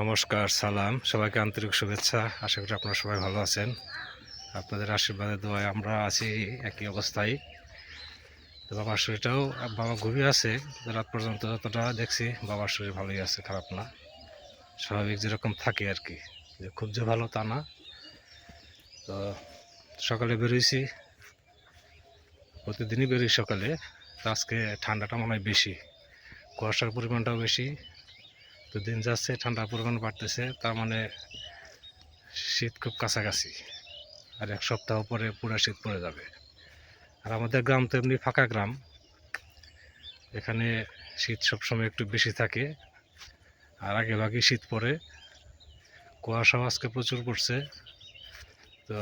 নমস্কার, সালাম, সবাইকে আন্তরিক শুভেচ্ছা। আশা করি আপনারা সবাই ভালো আছেন। আপনাদের আশীর্বাদে, দোয়ায় আমরা আছি একই অবস্থায়। তো বাবার শরীরটাও, বাবা ঘুমিয়ে আছে রাত পর্যন্ত যতটা দেখছি, বাবার শরীর ভালোই আছে, খারাপ না। স্বাভাবিক যেরকম থাকে আর কি, যে খুব যে ভালো তা না। তো সকালে বেরোইছি, প্রতিদিনই বেরোই সকালে। তো আজকে ঠান্ডাটা মনে হয় বেশি, কুয়াশার পরিমাণটাও বেশি তো দিন যাচ্ছে ঠান্ডার পরিমাণ বাড়তেছে, তার মানে শীত খুব কাছাকাছি। আর এক সপ্তাহ পরে পুরো শীত পড়ে যাবে। আর আমাদের গ্রাম তো এমনি ফাঁকা গ্রাম। এখানে শীত সবসময় একটু বেশি থাকে। আর আগে ভাগে শীত পড়ে। কুয়াশাও আজকে প্রচুর পড়ছে। তো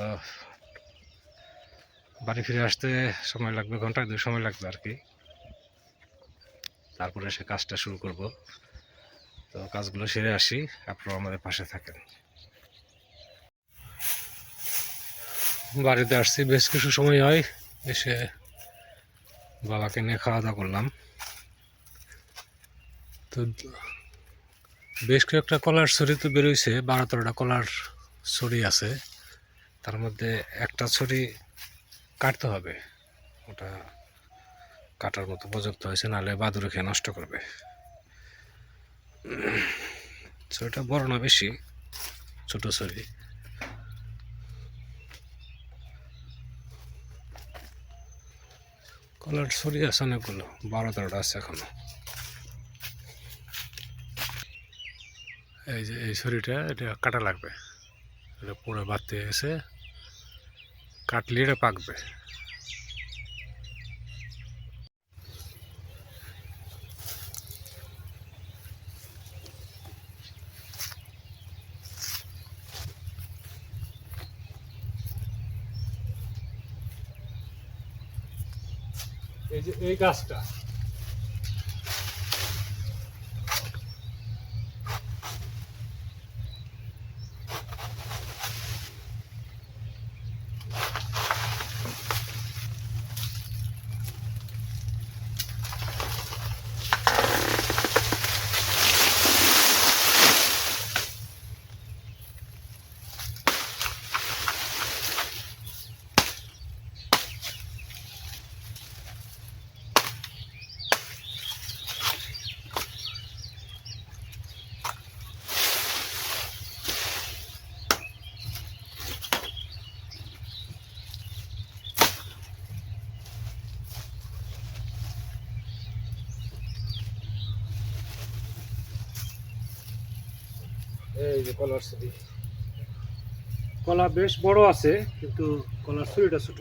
বাড়ি ফিরে আসতে সময় লাগবে ঘণ্টা দুই সময় লাগবে আর কি। তারপরে সে কাজটা শুরু করব। তো কাজগুলো সেরে আসি আপনারা আমাদের পাশে থাকেন। বাড়িতে আসছি, বেশ কিছু সময় হয়, এসে বাবাকে নিয়ে খাওয়া দাওয়া করলাম। তো বেশ কয়েকটা কলার ছড়ি তো বেরোইছে বারো তেরোটা কলার ছড়ি আছে। তার মধ্যে একটা ছড়ি কাটতে হবে, ওটা কাটার মতো উপযুক্ত হয়েছে, নাহলে বাদুরে খেয়ে নষ্ট করবে। ছড়িটা বড় না, বেশি। ছোট ছড়ি কলার ছড়ি আছে অনেকগুলো। বারো, তেরোটা আছে এখনও। এই যে, এই ছড়িটা, এটা কাটা লাগবে। এটা পুরো বাড়তে এসে কাটলে এটা পাকবে। এই যে এই গাছটা এই যে কলার ছড়ি কলা বেশ বড় আছে, কিন্তু কলার ছড়িটা ছোট।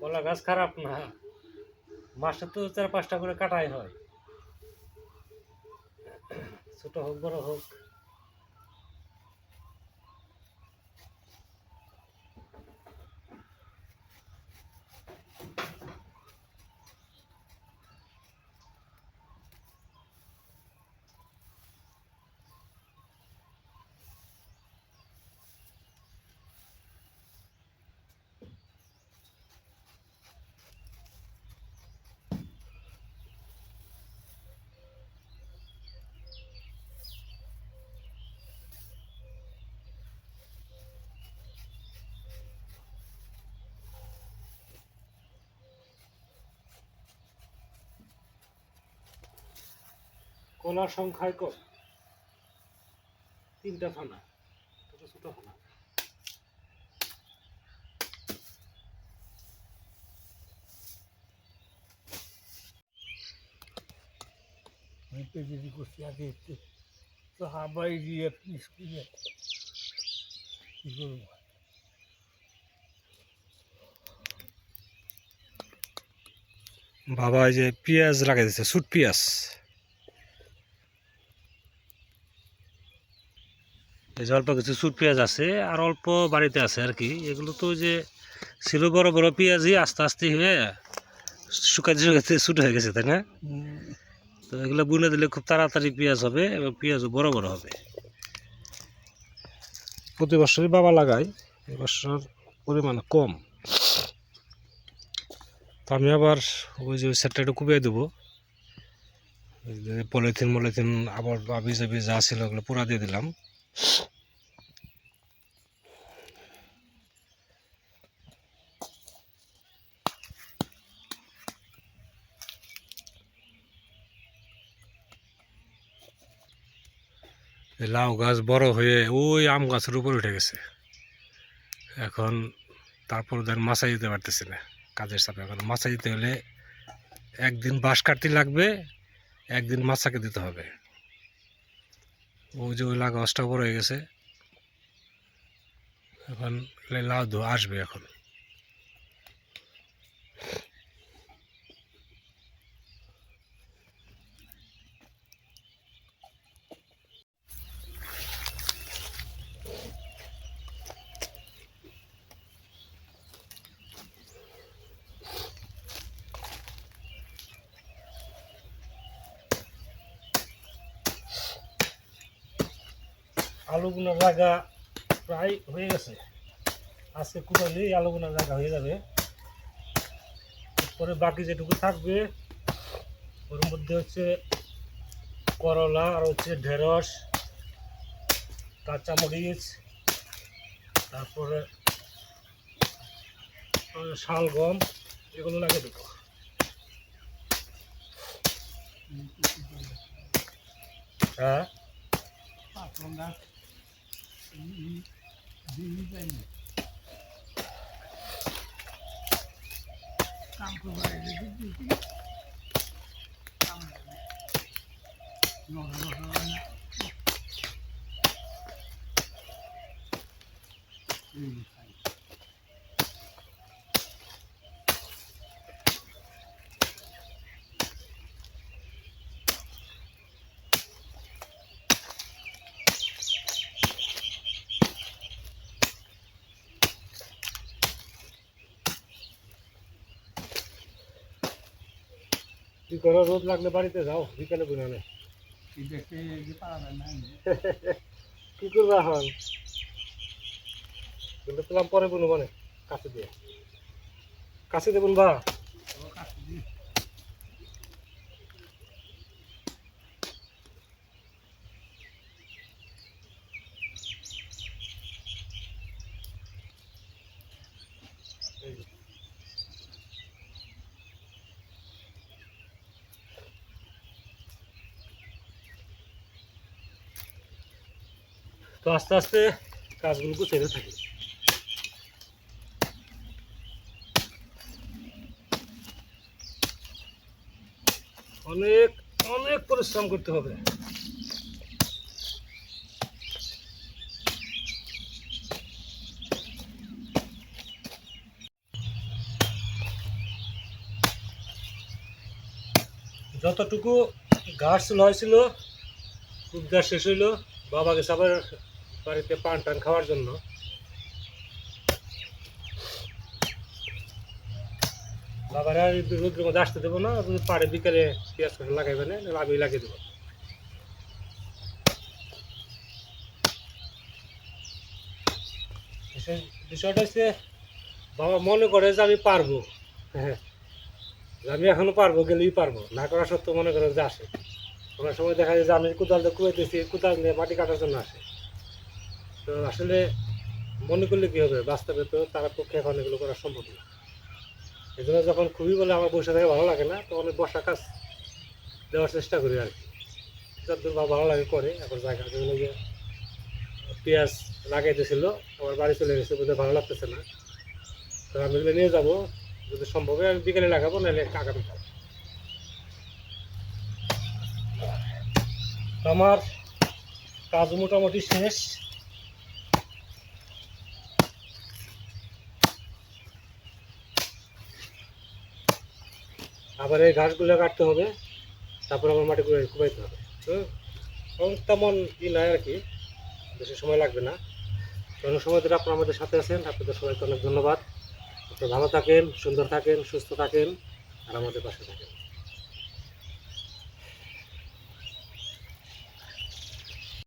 কলা গাছ খারাপ না। মাসে তো চার পাঁচটা করে কাটাই হয়। ছোট হোক, বড় হোক। কলার সংখ্যায় কম। তিনটা থানা ছোট ছোট থানা। আমি করছি আগে একটু তো হাবাই দিয়ে পিস কী করব? বাবা এই যে পেঁয়াজ লাগাই দিচ্ছে সুট পেঁয়াজ। এই যে অল্প কিছু সুট পেঁয়াজ আছে আর অল্প বাড়িতে আছে আর কি। এগুলো তো যে ছিল বড় বড় পেঁয়াজই আস্তে আস্তে হয়ে শুকাতে শুকাতে ছুট হয়ে গেছে, তাই না? তো এগুলো বুনে দিলে খুব তাড়াতাড়ি পেঁয়াজ হবে এবং পেঁয়াজও বড় বড় হবে। প্রতি বছরই বাবা লাগায় এবছর পরিমাণ কম। তো আমি আবার ওই যে সেটটা একটু কুপিয়ে দেবো। পলিথিন মলিথিন আবার বাবি জাবি যা ছিল ওগুলো পুরা দিয়ে দিলাম। লাউ গাছ বড় হয়ে ওই আম গাছের উপর উঠে গেছে। এখন তারপর দেন মাছা দিতে পারতেছি না, কাজের চাপে। এখন মাছা দিতে হলে একদিন বাঁশ কাটতে লাগবে, একদিন মাছাকে দিতে হবে। ওই যে ওই লাগা বড় হয়ে গেছে। এখন লাউ ধো আসবে এখন। আলু গুনার জায়গা প্রায় হয়ে গেছে। আজকে কুড়ালেই আলু গুনার জায়গা হয়ে যাবে। পরে বাকি যেটুকু থাকবে, ওর মধ্যে হচ্ছে করলা আর হচ্ছে ঢেঁড়স, কাঁচামরিচ, তারপরে শালগম, এগুলো লাগে দেবো। হ্যাঁ? Thank mm -hmm. you. করো রোদ লাগলে বাড়িতে যাও বিকালে বুঝানে এই দেখে যে পারা যায় না কি করবে এখন? কিন্তু পেলাম পরে বুনবো মানে কাছে দিয়ে। কাছে দেবুন বা ও কাছে দিয়ে তো আস্তে আস্তে কাজগুলো গুছাইতে থাকি। অনেক অনেক পরিশ্রম করতে হবে। যতটুকু ঘাস ছিল হয়েছিল খুব গাছ শেষ হইল। বাবাকে আবার বাড়িতে পান টান খাওয়ার জন্য। বাবার আর এই রোদ্রের মধ্যে আসতে দেবো না পাড়ে বিকালে পেঁয়াজ করে লাগাইবে না আমি লাগিয়ে দেবো। বিষয়- বিষয়টা হচ্ছে, বাবা মনে করে যে আমি পারব। হ্যাঁ আমি এখনও পারব, গেলেই পারব। না করা সত্ত্বেও মনে করে যে আসে। কোনো সময় দেখা যায় যে আমি কোদাল দিয়ে কুয়াইতেছি কোদাল নিয়ে মাটি কাটার জন্য আসে। তো আসলে মনে করলে কী হবে? বাস্তবে তো তার পক্ষে এখন এগুলো করা সম্ভব না। এই জন্য যখন খুবই বলে আমার বসে থাকে ভালো লাগে না, তখন আমি বসা কাজ দেওয়ার চেষ্টা করি আর কি। যতদূর ভালো লাগে করে, এখন জায়গা যেগুলো গিয়ে পেঁয়াজ লাগাইতেছিল আমার বাড়ি চলে গেছে বোধহয় ভালো লাগতেছে না। তো আমি এগুলো নিয়ে যাব, যদি সম্ভব হয় আমি বিকেলে লাগাবো, নাহলে আগামীকাল আমার কাজ মোটামুটি শেষ। আবার এই ঘাসগুলো কাটতে হবে, তারপর আমার মাটি কুড়াই কুপাইতে হবে। এখন তেমন ই নয় আর কি, বেশি সময় লাগবে না। অনেক সময় ধরে আপনারা আমাদের সাথে আছেন, আপনাদের সবাইকে অনেক ধন্যবাদ। আপনারা ভালো থাকেন, সুন্দর থাকেন, সুস্থ থাকেন, আর আমাদের পাশে থাকেন।